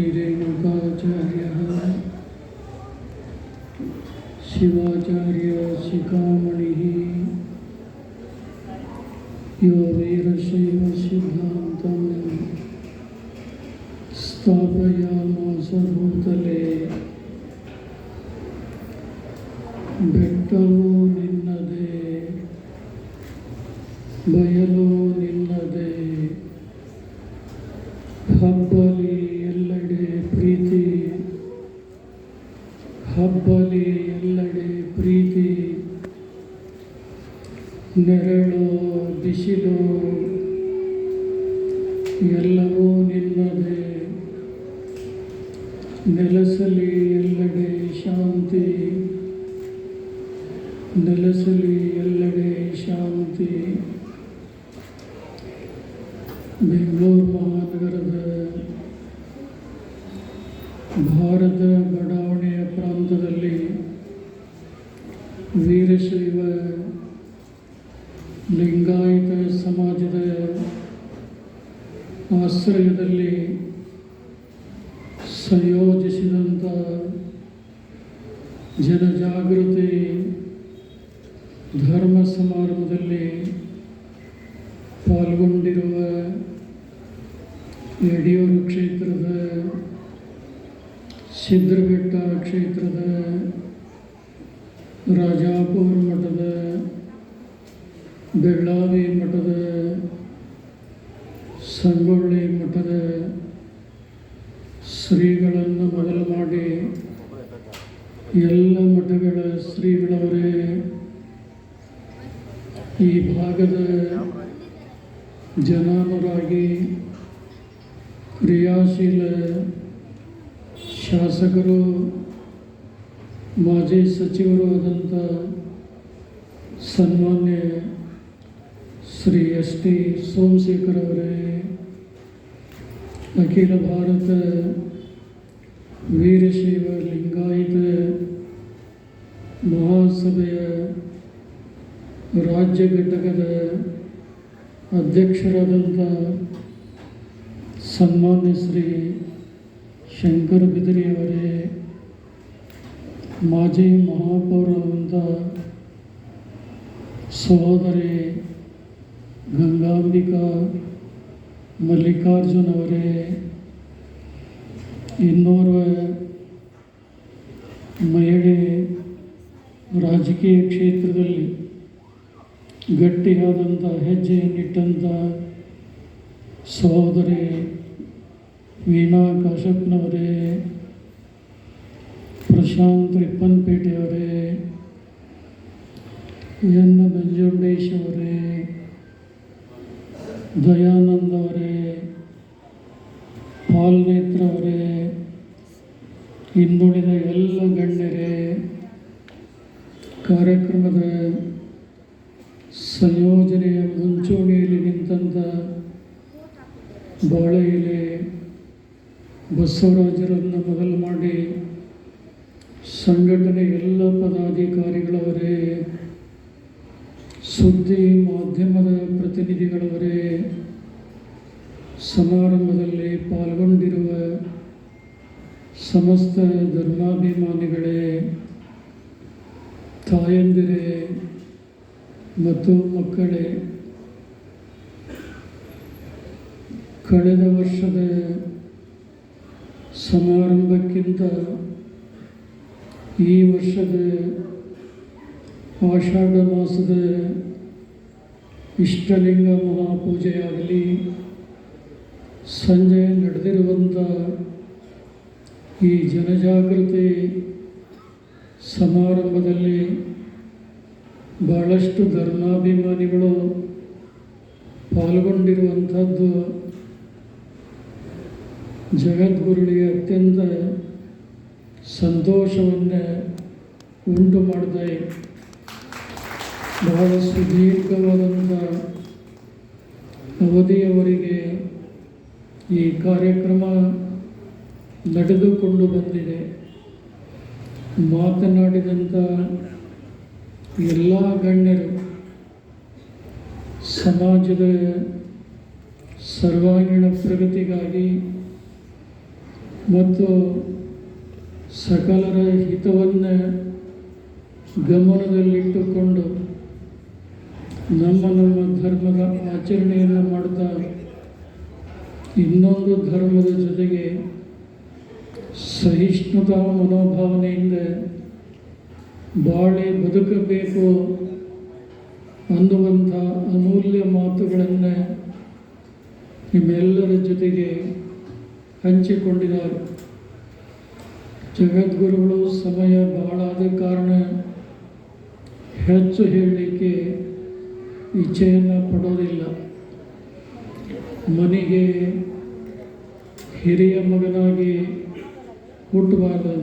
रेणुकाचार्यः शिवाचार्य ಎಲ್ಲೆಡೆ ಪ್ರೀತಿ ನೆರಳು ಬಿಸಿಲು ಎಲ್ಲವೂ ಲಿಂಗಾಯತ ಸಮಾಜದ ಆಶ್ರಯದಲ್ಲಿ ಸಂಯೋಜಿಸಿದಂಥ ಮಠದ ಶ್ರೀಗಳನ್ನು ಮೊದಲು ಮಾಡಿ ಎಲ್ಲ ಮಠಗಳ ಶ್ರೀಗಳವರೇ, ಈ ಭಾಗದ ಜನಾನುರಾಗಿ ಕ್ರಿಯಾಶೀಲ ಶಾಸಕರು, ಮಾಜಿ ಸಚಿವರು ಆದಂಥ ಸನ್ಮಾನ್ಯ ಶ್ರೀ ಎಸ್ ಟಿ ಸೋಮಶೇಖರ್ ಅವರೇ ಅಖಿಲ ಭಾರತ ವೀರಶೈವ ಲಿಂಗಾಯತ ಮಹಾಸಭೆಯ ರಾಜ್ಯ ಘಟಕದ ಅಧ್ಯಕ್ಷರಾದಂಥ ಸನ್ಮಾನ್ಯ ಶ್ರೀ ಶಂಕರ ಬಿದರಿಯವರೇ ಮಾಜಿ ಮಹಾಪೌರರಾದಂಥ ಸಹೋದರಿ ಗಂಗಾಂಬಿಕಾ ಮಲ್ಲಿಕಾರ್ಜುನ್ ಅವರೇ, ಇನ್ನೋರ್ವ ಮಹಿಳೆ ರಾಜಕೀಯ ಕ್ಷೇತ್ರದಲ್ಲಿ ಗಟ್ಟಿಯಾದಂಥ, ಹೆಜ್ಜೆಯನ್ನಿಟ್ಟಂಥ ಸಹೋದರಿ ವೀಣಾ ಕಾಶಪ್ಪನವರೇ ಪ್ರಶಾಂತ್ ರಿಪ್ಪನ್ಪೇಟೆಯವರೇ, ಎನ್ ನಂಜುಂಡೇಶ್ ಅವರೇ, ದಯಾನಂದ್ ಅವರೇ ಹಿಂದುಳಿದ ಎಲ್ಲ ಗಣ್ಯರೇ ಕಾರ್ಯಕ್ರಮದ ಸಂಯೋಜನೆಯ ಮುಂಚೂಣಿಯಲ್ಲಿ ನಿಂತಂತ ಬಾಳೆ ಎಲೆ ಬಸವರಾಜರನ್ನು ಮೊದಲು ಮಾಡಿ ಸಂಘಟನೆ ಎಲ್ಲ ಪದಾಧಿಕಾರಿಗಳವರೇ ಸುದ್ದಿ ಮಾಧ್ಯಮದ ಪ್ರತಿನಿಧಿಗಳವರೇ ಸಮಾರಂಭದಲ್ಲಿ ಪಾಲ್ಗೊಂಡಿರುವ ಸಮಸ್ತ ಧರ್ಮಾಭಿಮಾನಿಗಳೇ ತಾಯಂದಿರೇ ಮತ್ತು ಮಕ್ಕಳೇ ಕಳೆದ ವರ್ಷದ ಸಮಾರಂಭಕ್ಕಿಂತ ಈ ವರ್ಷದ ಆಷಾಢ ಮಾಸದ ಇಷ್ಟಲಿಂಗ ಮಹಾಪೂಜೆಯಾಗಲಿ, ಸಂಜೆ ನಡೆದಿರುವಂಥ ಈ ಜನಜಾಗೃತಿ ಸಮಾರಂಭದಲ್ಲಿ ಬಹಳಷ್ಟು ಧರ್ಮಾಭಿಮಾನಿಗಳು ಪಾಲ್ಗೊಂಡಿರುವಂಥದ್ದು ಜಗದ್ಗುರುಳಿಗೆ ಅತ್ಯಂತ ಸಂತೋಷವನ್ನು ಉಂಟು ಮಾಡಿದೆ. ಬಹಳ ಸುದೀರ್ಘವಾದಂಥ ಅವಧಿಯವರೆಗೆ ಈ ಕಾರ್ಯಕ್ರಮ ನಡೆದುಕೊಂಡು ಬಂದಿದೆ. ಮಾತನಾಡಿದಂಥ ಎಲ್ಲ ಗಣ್ಯರು, ಸಮಾಜದ ಸರ್ವಾಂಗೀಣ ಪ್ರಗತಿಗಾಗಿ ಮತ್ತು ಸಕಲರ ಹಿತವನ್ನು ಗಮನದಲ್ಲಿಟ್ಟುಕೊಂಡು ನಮ್ಮ ನಮ್ಮ ಧರ್ಮದ ಆಚರಣೆಯನ್ನು ಮಾಡ್ತಾ ಇನ್ನೊಂದು ಧರ್ಮದ ಜೊತೆಗೆ ಸಹಿಷ್ಣುತಾ ಮನೋಭಾವನೆಯಿಂದ ಬಾಳಿ ಬದುಕಬೇಕು ಅನ್ನುವಂಥ ಅಮೂಲ್ಯ ಮಾತುಗಳನ್ನು ನಿಮ್ಮೆಲ್ಲರ ಜೊತೆಗೆ ಹಂಚಿಕೊಂಡಿದ್ದಾರೆ. ಜಗದ್ಗುರುಗಳು ಸಮಯ ಬಹಳ ಆದ ಕಾರಣ ಹೆಚ್ಚು ಹೇಳಲಿಕ್ಕೆ ಇಚ್ಛೆಯನ್ನು ಪಡೋದಿಲ್ಲ ಮನೆಗೆ ಹಿರಿಯ ಮಗನಾಗಿ ಹುಟ್ಟಬಾರ್ದು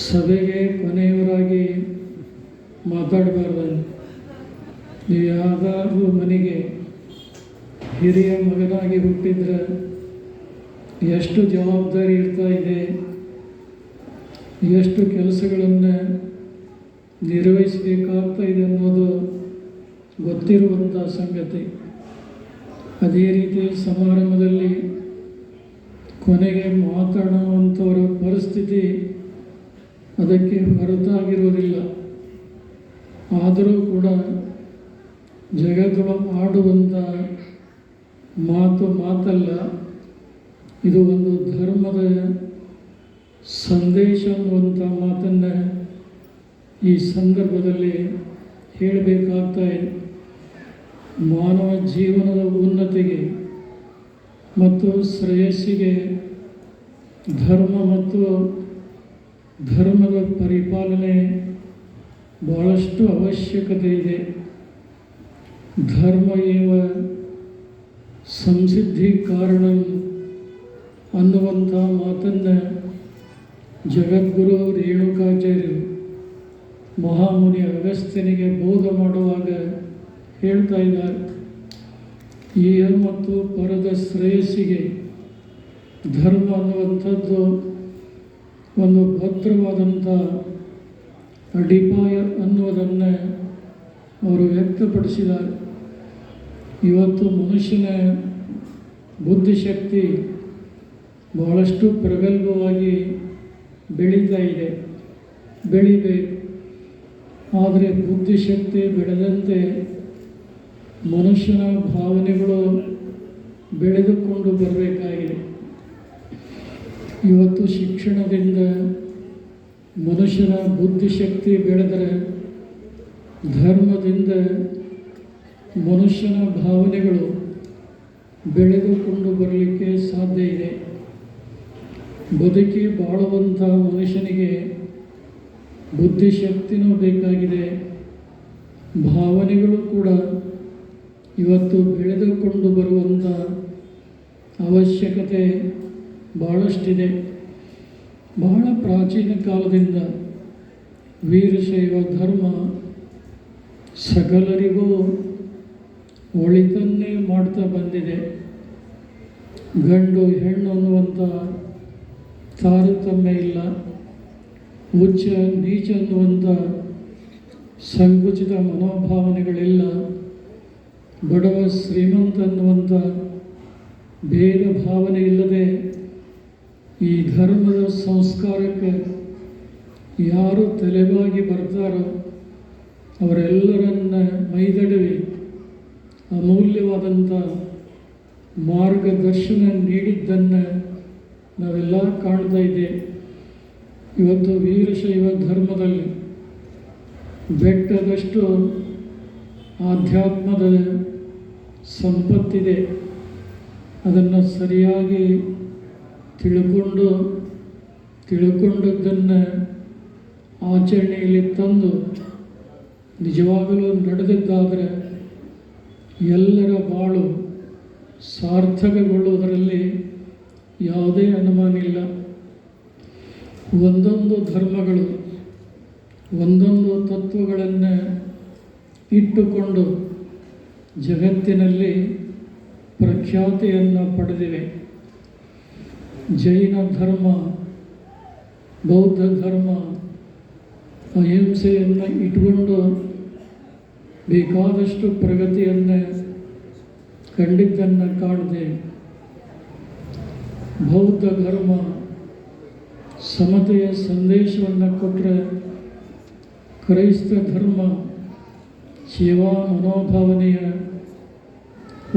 ಸಭೆಗೆ ಕೊನೆಯವರಾಗಿ ಮಾತಾಡಬಾರ್ದು. ನೀವು ಯಾವ್ದಾದ್ರೂ ಮನೆಗೆ ಹಿರಿಯ ಮಗನಾಗಿ ಹುಟ್ಟಿದ್ರೆ ಎಷ್ಟು ಜವಾಬ್ದಾರಿ ಇರ್ತಾ ಇದೆ, ಎಷ್ಟು ಕೆಲಸಗಳನ್ನು ನಿರ್ವಹಿಸಬೇಕಾಗ್ತಾ ಇದೆ ಅನ್ನೋದು ಗೊತ್ತಿರುವಂಥ ಸಂಗತಿ. ಅದೇ ರೀತಿ ಸಮಾರಂಭದಲ್ಲಿ ಕೊನೆಗೆ ಮಾತಾಡುವಂಥವರ ಪರಿಸ್ಥಿತಿ ಅದಕ್ಕೆ ಹೊರತಾಗಿರುವುದಿಲ್ಲ. ಆದರೂ ಕೂಡ ಜಗತ್ತು ಆಡುವಂಥ ಮಾತು ಮಾತಲ್ಲ. ಇದು ಒಂದು ಧರ್ಮದ ಸಂದೇಶ ಅನ್ನುವಂಥ ಮಾತನ್ನು ಈ ಸಂದರ್ಭದಲ್ಲಿ ಹೇಳಬೇಕಾಗ್ತಾ ಇದೆ. ಮಾನವ ಜೀವನದ ಉನ್ನತಿಗೆ ಮತ್ತು ಶ್ರೇಯಸ್ಸಿಗೆ ಧರ್ಮ ಮತ್ತು ಧರ್ಮದ ಪರಿಪಾಲನೆ ಭಾಳಷ್ಟು ಅವಶ್ಯಕತೆ ಇದೆ. ಧರ್ಮ ಏವ ಸಂಸಿದ್ಧಿ ಕಾರಣ ಅನ್ನುವಂಥ ಮಾತನ್ನು ಜಗದ್ಗುರು ರೇಣುಕಾಚಾರ್ಯರು ಮಹಾಮುನಿ ಅಗಸ್ತ್ಯನಿಗೆ ಬೋಧ ಮಾಡುವಾಗ ಹೇಳ್ತಾ ಇದ್ದಾರೆ. ಇಹ ಮತ್ತು ಪರದ ಶ್ರೇಯಸ್ಸಿಗೆ ಧರ್ಮ ಅನ್ನುವಂಥದ್ದು ಒಂದು ಭದ್ರವಾದಂಥ ಅಡಿಪಾಯ ಅನ್ನುವುದನ್ನು ಅವರು ವ್ಯಕ್ತಪಡಿಸಿದ್ದಾರೆ. ಇವತ್ತು ಮನುಷ್ಯನ ಬುದ್ಧಿಶಕ್ತಿ ಬಹಳಷ್ಟು ಪ್ರಗಲ್ಭವಾಗಿ ಬೆಳೀತಾ ಇದೆ. ಬೆಳಿಬೇಕು. ಆದರೆ ಬುದ್ಧಿಶಕ್ತಿ ಬೆಳೆದಂತೆ ಮನುಷ್ಯನ ಭಾವನೆಗಳು ಬೆಳೆದುಕೊಂಡು ಬರಬೇಕಾಗಿದೆ. ಇವತ್ತು ಶಿಕ್ಷಣದಿಂದ ಮನುಷ್ಯನ ಬುದ್ಧಿಶಕ್ತಿ ಬೆಳೆದರೆ ಧರ್ಮದಿಂದ ಮನುಷ್ಯನ ಭಾವನೆಗಳು ಬೆಳೆದುಕೊಂಡು ಬರಲಿಕ್ಕೆ ಬದುಕಿ ಬಾಳುವಂಥ ಮನುಷ್ಯನಿಗೆ ಬುದ್ಧಿಶಕ್ತಿನೂ ಬೇಕಾಗಿದೆ. ಭಾವನೆಗಳು ಕೂಡ ಇವತ್ತು ಬೆಳೆದುಕೊಂಡು ಬರುವಂಥ ಅವಶ್ಯಕತೆ ಭಾಳಷ್ಟಿದೆ ಬಹಳ ಪ್ರಾಚೀನ ಕಾಲದಿಂದ ವೀರಶೈವ ಧರ್ಮ ಸಕಲರಿಗೂ ಒಳಿತನ್ನೇ ಮಾಡ್ತಾ ಬಂದಿದೆ. ಗಂಡು ಹೆಣ್ಣು ಅನ್ನುವಂಥ ತಾರತಮ್ಯ ಇಲ್ಲ. ಉಚ್ಚ, ನೀಚ ಅನ್ನುವಂಥ ಸಂಕುಚಿತ ಮನೋಭಾವನೆಗಳಿಲ್ಲ. ಬಡವ, ಶ್ರೀಮಂತ ಅನ್ನುವಂಥ ಭೇದ ಭಾವನೆ ಇಲ್ಲದೆ ಈ ಧರ್ಮದ ಸಂಸ್ಕಾರಕ್ಕೆ ಯಾರು ತಲೆಬಾಗಿ ಬರ್ತಾರೋ ಅವರೆಲ್ಲರನ್ನ ಮೈದಡವಿ ಅಮೂಲ್ಯವಾದಂಥ ಮಾರ್ಗದರ್ಶನ ನೀಡಿದ್ದನ್ನು ನಾವೆಲ್ಲ ಕಾಣ್ತಾ ಇದ್ದೇವೆ. ಇವತ್ತು ವೀರಶೈವ ಧರ್ಮದಲ್ಲಿ ಬೆಟ್ಟದಷ್ಟು ಆಧ್ಯಾತ್ಮದ ಸಂಪತ್ತಿದೆ. ಅದನ್ನು ಸರಿಯಾಗಿ ತಿಳ್ಕೊಂಡು, ತಿಳ್ಕೊಂಡದ್ದನ್ನು ಆಚರಣೆಯಲ್ಲಿ ತಂದು ನಿಜವಾಗಲೂ ನಡೆದಿದ್ದಾದರೆ ಎಲ್ಲರ ಬಾಳು ಸಾರ್ಥಕಗೊಳ್ಳುವುದರಲ್ಲಿ ಯಾವುದೇ ಅನುಮಾನ ಇಲ್ಲ. ಒಂದೊಂದು ಧರ್ಮಗಳು, ಒಂದೊಂದು ತತ್ವಗಳನ್ನು ಇಟ್ಟುಕೊಂಡು ಜಗತ್ತಿನಲ್ಲಿ ಪ್ರಖ್ಯಾತಿಯನ್ನು ಪಡೆದಿವೆ. ಜೈನ ಧರ್ಮ, ಬೌದ್ಧ ಧರ್ಮ, ಅಹಿಂಸೆಯನ್ನು ಇಟ್ಕೊಂಡು ಬೇಕಾದಷ್ಟು ಪ್ರಗತಿಯನ್ನು ಕಂಡಿದ್ದನ್ನು ಕಾಣದೆ. ಬೌದ್ಧ ಧರ್ಮ, ಸಮತೆಯ ಸಂದೇಶವನ್ನು ಕೊಟ್ಟರೆ ಕ್ರೈಸ್ತ ಧರ್ಮ, ಸೇವಾ ಮನೋಭಾವನೆಯ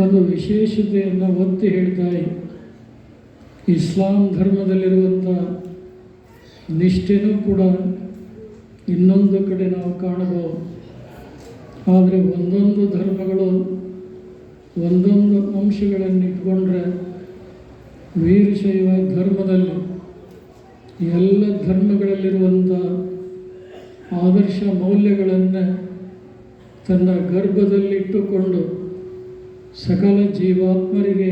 ಒಂದು ವಿಶೇಷತೆಯನ್ನು ಒತ್ತಿ ಹೇಳ್ತಾಯಿ ಇಸ್ಲಾಂ ಧರ್ಮದಲ್ಲಿರುವಂಥ ನಿಷ್ಠೆನೂ ಕೂಡ ಇನ್ನೊಂದು ಕಡೆ ನಾವು ಕಾಣಬಹುದು. ಆದರೆ ಒಂದೊಂದು ಧರ್ಮಗಳು ಒಂದೊಂದು ಅಂಶಗಳನ್ನು ಇಟ್ಕೊಂಡ್ರೆ ವೀರಶೈವ ಧರ್ಮದಲ್ಲಿ ಎಲ್ಲ ಧರ್ಮಗಳಲ್ಲಿರುವಂಥ ಆದರ್ಶ ಮೌಲ್ಯಗಳನ್ನು ತನ್ನ ಗರ್ಭದಲ್ಲಿಟ್ಟುಕೊಂಡು ಸಕಲ ಜೀವಾತ್ಮರಿಗೆ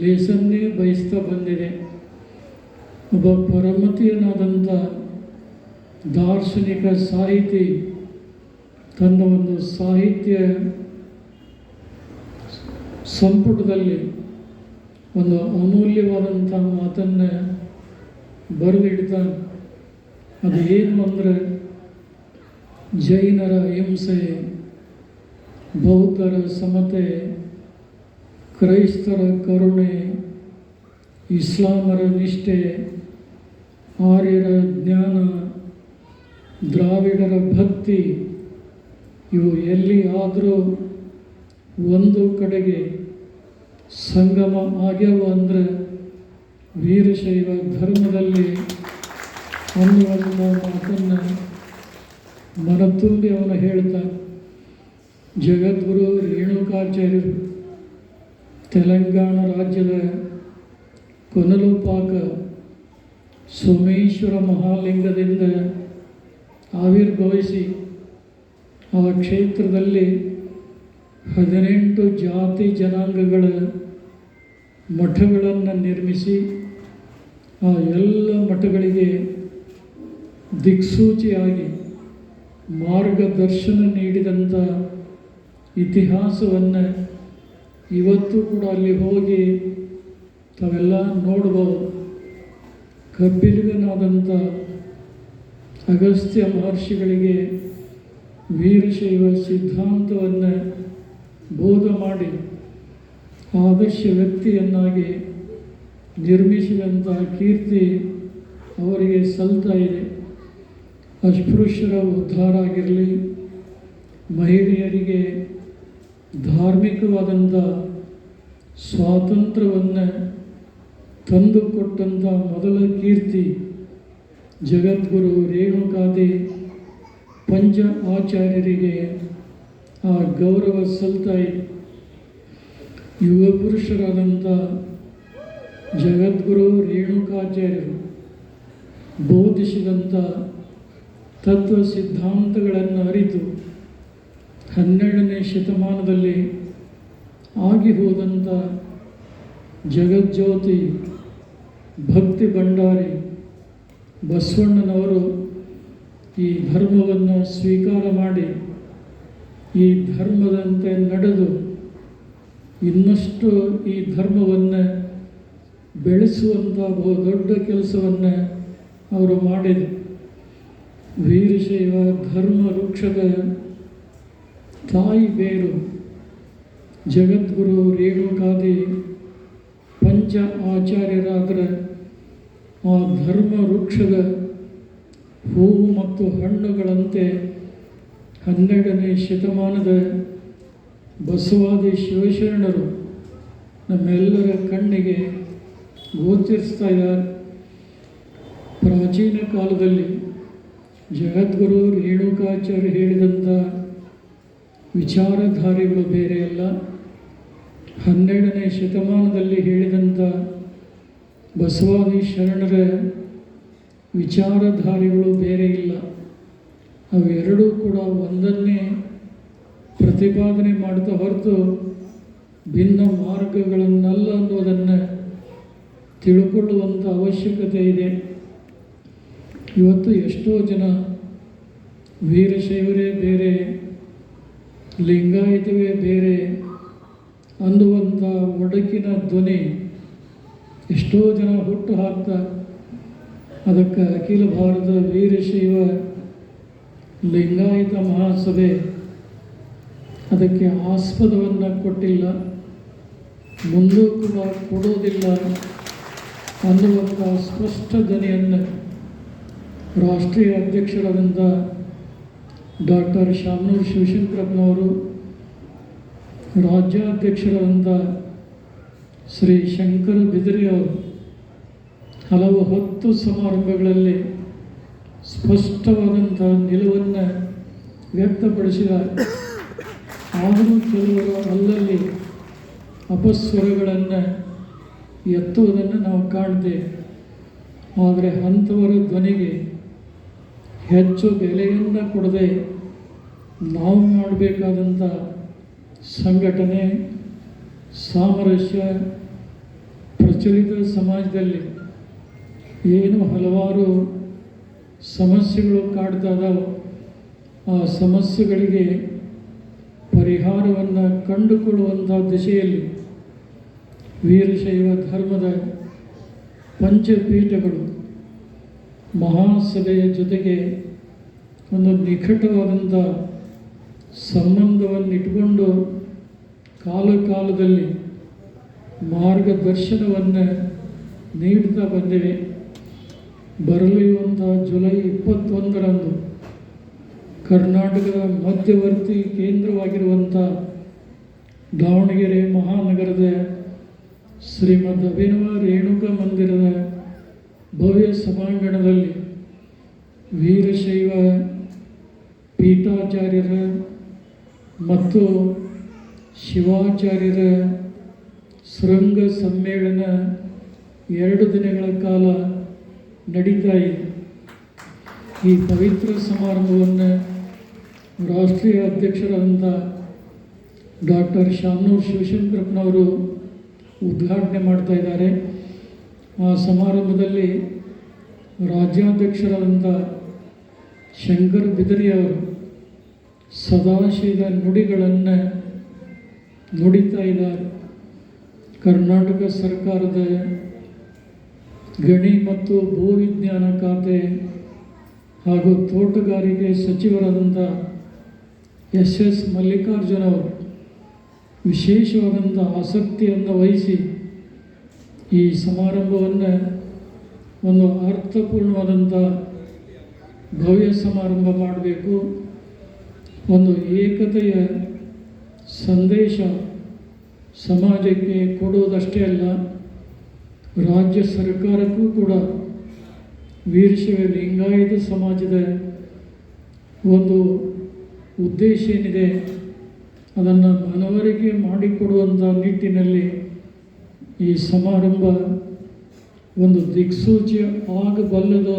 ಲೇಸನ್ನೇ ಬಯಸ್ತಾ ಬಂದಿದೆ. ಒಬ್ಬ ಪರಮತಿಯನಾದಂಥ ದಾರ್ಶನಿಕ ಸಾಹಿತಿ ತನ್ನ ಒಂದು ಸಾಹಿತ್ಯ ಸಂಪುಟದಲ್ಲಿ ಒಂದು ಅಮೂಲ್ಯವಾದಂಥ ಮಾತನ್ನು ಬರೆದಿಡ್ತಾನೆ. ಅದು ಏನು ಅಂದರೆ ಜೈನರ ಹಿಂಸೆ, ಬೌದ್ಧರ ಸಮತೆ, ಕ್ರೈಸ್ತರ ಕರುಣೆ, ಇಸ್ಲಾಮರ ನಿಷ್ಠೆ, ಆರ್ಯರ ಜ್ಞಾನ, ದ್ರಾವಿಡರ ಭಕ್ತಿ, ಇವು ಎಲ್ಲಿ ಆದರೂ ಒಂದು ಕಡೆಗೆ ಸಂಗಮ ಆಗ್ಯಾವ ಅಂದರೆ ವೀರಶೈವ ಧರ್ಮದಲ್ಲಿ ಅನ್ನುವಂಥ ಮಾತನ್ನು ಮನತುಂಬಿ ಅವನು ಹೇಳ್ತಾನೆ ಜಗದ್ಗುರು ರೇಣುಕಾಚಾರ್ಯರು ತೆಲಂಗಾಣ ರಾಜ್ಯದ ಕೊನಲುಪಾಕ ಸೋಮೇಶ್ವರ ಮಹಾಲಿಂಗದಿಂದ ಆವಿರ್ಭವಿಸಿ ಆ ಕ್ಷೇತ್ರದಲ್ಲಿ ಹದಿನೆಂಟು ಜಾತಿ ಜನಾಂಗಗಳ ಮಠಗಳನ್ನು ನಿರ್ಮಿಸಿ ಆ ಎಲ್ಲ ಮಠಗಳಿಗೆ ದಿಕ್ಸೂಚಿಯಾಗಿ ಮಾರ್ಗದರ್ಶನ ನೀಡಿದಂಥ ಇತಿಹಾಸವನ್ನು ಇವತ್ತು ಕೂಡ ಅಲ್ಲಿ ಹೋಗಿ ತಾವೆಲ್ಲ ನೋಡ್ಬೋದು. ಕಬ್ಬಿಲಿಗನಾದಂಥ ಅಗಸ್ತ್ಯ ಮಹರ್ಷಿಗಳಿಗೆ ವೀರಶೈವ ಸಿದ್ಧಾಂತವನ್ನು ಬೋಧ ಮಾಡಿ ಆದರ್ಶ ವ್ಯಕ್ತಿಯನ್ನಾಗಿ ನಿರ್ಮಿಸಿದಂಥ ಕೀರ್ತಿ ಅವರಿಗೆ ಸಲ್ತಾ ಇದೆ. ಅಸ್ಪೃಶ್ಯರ ಉದ್ಧಾರ ಆಗಿರಲಿ, ಮಹಿಳೆಯರಿಗೆ ಧಾರ್ಮಿಕವಾದಂಥ ಸ್ವಾತಂತ್ರ್ಯವನ್ನು ತಂದುಕೊಟ್ಟಂಥ ಮೊದಲ ಕೀರ್ತಿ ಜಗದ್ಗುರು ರೇಣುಕಾದಿ ಪಂಚ ಆಚಾರ್ಯರಿಗೆ ಆ ಗೌರವ ಸಲ್ತಾಯಿ ಯುವ ಪುರುಷರಾದಂಥ ಜಗದ್ಗುರು ರೇಣುಕಾಚಾರ್ಯರು ಬೋಧಿಸಿದಂಥ ತತ್ವ ಸಿದ್ಧಾಂತಗಳನ್ನು ಅರಿತು ಹನ್ನೆರಡನೇ ಶತಮಾನದಲ್ಲಿ ಆಗಿ ಹೋದಂಥ ಜಗಜ್ಯೋತಿ ಭಕ್ತಿ ಭಂಡಾರಿ ಬಸವಣ್ಣನವರು ಈ ಧರ್ಮವನ್ನು ಸ್ವೀಕಾರ ಮಾಡಿ ಈ ಧರ್ಮದಂತೆ ನಡೆದು ಇನ್ನಷ್ಟು ಈ ಧರ್ಮವನ್ನು ಬೆಳೆಸುವಂಥ ಬಹು ದೊಡ್ಡ ಕೆಲಸವನ್ನು ಅವರು ಮಾಡಿದರು. ವೀರಶೈವ ಧರ್ಮ ವೃಕ್ಷದ ತಾಯಿ ಬೇರು ಜಗದ್ಗುರು ರೇಣುಕಾದಿ ಪಂಚ ಆಚಾರ್ಯರಾದರೆ ಆ ಧರ್ಮ ವೃಕ್ಷದ ಹೂವು ಮತ್ತು ಹಣ್ಣುಗಳಂತೆ ಹನ್ನೆರಡನೇ ಶತಮಾನದ ಬಸವಾದಿ ಶಿವಶರಣರು ನಮ್ಮೆಲ್ಲರ ಕಣ್ಣಿಗೆ ಗೋಚರಿಸ್ತಾ ಇದ್ದಾರೆ. ಪ್ರಾಚೀನ ಕಾಲದಲ್ಲಿ ಜಗದ್ಗುರು ರೇಣುಕಾಚಾರ್ಯ ಹೇಳಿದಂಥ ವಿಚಾರಧಾರೆಗಳು ಬೇರೆ ಅಲ್ಲ. ಹನ್ನೆರಡನೇ ಶತಮಾನದಲ್ಲಿ ಹೇಳಿದಂಥ ಬಸವಾದಿ ಶರಣರ ವಿಚಾರಧಾರೆಗಳು ಬೇರೆ ಇಲ್ಲ. ಅವೆರಡೂ ಕೂಡ ಒಂದನ್ನೇ ಪ್ರತಿಪಾದನೆ ಮಾಡ್ತಾ ಹೊರತು ಭಿನ್ನ ಮಾರ್ಗಗಳನ್ನಲ್ಲ ಅನ್ನೋದನ್ನು ತಿಳ್ಕೊಳ್ಳುವಂಥ ಅವಶ್ಯಕತೆ ಇದೆ. ಇವತ್ತು ಎಷ್ಟೋ ಜನ ವೀರಶೈವರೇ ಬೇರೆ, ಲಿಂಗಾಯತವೇ ಬೇರೆ ಅನ್ನುವಂಥ ಒಡಕಿನ ಧ್ವನಿ ಎಷ್ಟೋ ಜನ ಹುಟ್ಟು ಹಾಕ್ತಾ ಅದಕ್ಕೆ ಅಖಿಲ ಭಾರತ ವೀರಶೈವ ಲಿಂಗಾಯತ ಮಹಾಸಭೆ ಅದಕ್ಕೆ ಆಸ್ಪದವನ್ನು ಕೊಟ್ಟಿಲ್ಲ ಮುಂದೂ ಕೂಡ ಕೊಡೋದಿಲ್ಲ ಅನ್ನುವಂಥ ಸ್ಪಷ್ಟ ಧ್ವನಿಯನ್ನು ರಾಷ್ಟ್ರೀಯ ಅಧ್ಯಕ್ಷರಾದಂಥ ಡಾಕ್ಟರ್ ಶಾಮನೂರು ಶಿವಶಂಕರಪ್ಪನವರು ರಾಜ್ಯಾಧ್ಯಕ್ಷರಾದಂಥ ಶ್ರೀ ಶಂಕರ ಬಿದಿರಿ ಅವರು ಹಲವು ಹತ್ತು ಸಮಾರಂಭಗಳಲ್ಲಿ ಸ್ಪಷ್ಟವಾದಂಥ ನಿಲುವನ್ನು ವ್ಯಕ್ತಪಡಿಸಿದ ಆದರೂ ಕೆಲವರು ಅಲ್ಲಲ್ಲಿ ಅಪಸ್ವರಗಳನ್ನು ಎತ್ತುವುದನ್ನು ನಾವು ಕಾಣ್ತೇವೆ. ಆದರೆ ಅಂಥವರ ಧ್ವನಿಗೆ ಹೆಚ್ಚು ಬೆಲೆಯನ್ನು ಕೊಡದೆ ನಾವು ಮಾಡಬೇಕಾದಂಥ ಸಂಘಟನೆ ಸಾಮರಸ್ಯ ಪ್ರಚಲಿತ ಸಮಾಜದಲ್ಲಿ ಏನು ಹಲವಾರು ಸಮಸ್ಯೆಗಳು ಕಾಡ್ತಾ ಆ ಸಮಸ್ಯೆಗಳಿಗೆ ಪರಿಹಾರವನ್ನು ಕಂಡುಕೊಳ್ಳುವಂಥ ದಿಶೆಯಲ್ಲಿ ವೀರಶೈವ ಧರ್ಮದ ಪಂಚಪೀಠಗಳು ಮಹಾಸಭೆಯ ಜೊತೆಗೆ ಒಂದು ನಿಕಟವಾದಂಥ ಸಂಬಂಧವನ್ನು ಇಟ್ಟುಕೊಂಡು ಕಾಲ ಕಾಲದಲ್ಲಿ ಮಾರ್ಗದರ್ಶನವನ್ನು ನೀಡ್ತಾ ಬಂದಿವೆ. ಬರಲಿರುವಂಥ ಜುಲೈ ಇಪ್ಪತ್ತೊಂದರಂದು ಕರ್ನಾಟಕದ ಮಧ್ಯವರ್ತಿ ಕೇಂದ್ರವಾಗಿರುವಂಥ ದಾವಣಗೆರೆ ಮಹಾನಗರದ ಶ್ರೀಮದ್ ಅಭಿನವ ರೇಣುಕ ಮಂದಿರದ ಭವ್ಯ ಸಭಾಂಗಣದಲ್ಲಿ ವೀರಶೈವ ಪೀಠಾಚಾರ್ಯರ ಮತ್ತು ಶಿವಾಚಾರ್ಯರ ಶೃಂಗ ಸಮ್ಮೇಳನ ಎರಡು ದಿನಗಳ ಕಾಲ ನಡೀತಾ ಇದೆ. ಈ ಪವಿತ್ರ ಸಮಾರಂಭವನ್ನು ರಾಷ್ಟ್ರೀಯ ಅಧ್ಯಕ್ಷರಾದಂಥ ಡಾಕ್ಟರ್ ಶಾಮನೂರ್ ಶಿವಶಂಕರಪ್ಪನವರು ಉದ್ಘಾಟನೆ ಮಾಡ್ತಾ ಇದ್ದಾರೆ. ಆ ಸಮಾರಂಭದಲ್ಲಿ ರಾಜ್ಯಾಧ್ಯಕ್ಷರಾದಂಥ ಶಂಕರ್ ಬಿದರಿಯವರು ಸದಾಶಯದ ನುಡಿಗಳನ್ನು ನುಡಿತಾ ಇದ್ದಾರೆ. ಕರ್ನಾಟಕ ಸರ್ಕಾರದ ಗಣಿ ಮತ್ತು ಭೂವಿಜ್ಞಾನ ಖಾತೆ ಹಾಗೂ ತೋಟಗಾರಿಕೆ ಸಚಿವರಾದಂಥ ಎಸ್ ಎಸ್ ಮಲ್ಲಿಕಾರ್ಜುನ ಅವರು ವಿಶೇಷವಾದಂಥ ಆಸಕ್ತಿಯನ್ನು ವಹಿಸಿ ಈ ಸಮಾರಂಭವನ್ನು ಒಂದು ಅರ್ಥಪೂರ್ಣವಾದಂಥ ಭವ್ಯ ಸಮಾರಂಭ ಮಾಡಬೇಕು. ಒಂದು ಏಕತೆಯ ಸಂದೇಶ ಸಮಾಜಕ್ಕೆ ಕೊಡುವುದಷ್ಟೇ ಅಲ್ಲ ರಾಜ್ಯ ಸರ್ಕಾರಕ್ಕೂ ಕೂಡ ವೀರಶೈವ ಲಿಂಗಾಯತ ಸಮಾಜದ ಒಂದು ಉದ್ದೇಶ ಏನಿದೆ, ಅದನ್ನು ಮನವರಿಕೆ ಮಾಡಿಕೊಡುವಂಥ ನಿಟ್ಟಿನಲ್ಲಿ ಈ ಸಮಾರಂಭ ಒಂದು ದಿಕ್ಸೂಚಿ ಆಗಬಲ್ಲದು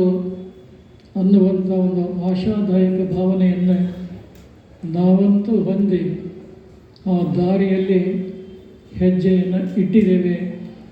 ಅನ್ನುವಂಥ ಒಂದು ಆಶಾದಾಯಕ ಭಾವನೆಯನ್ನು ನಾವಂತೂ ಹೊಂದಿ ಆ ದಾರಿಯಲ್ಲಿ ಹೆಜ್ಜೆಯನ್ನು ಇಟ್ಟಿದ್ದೇವೆ.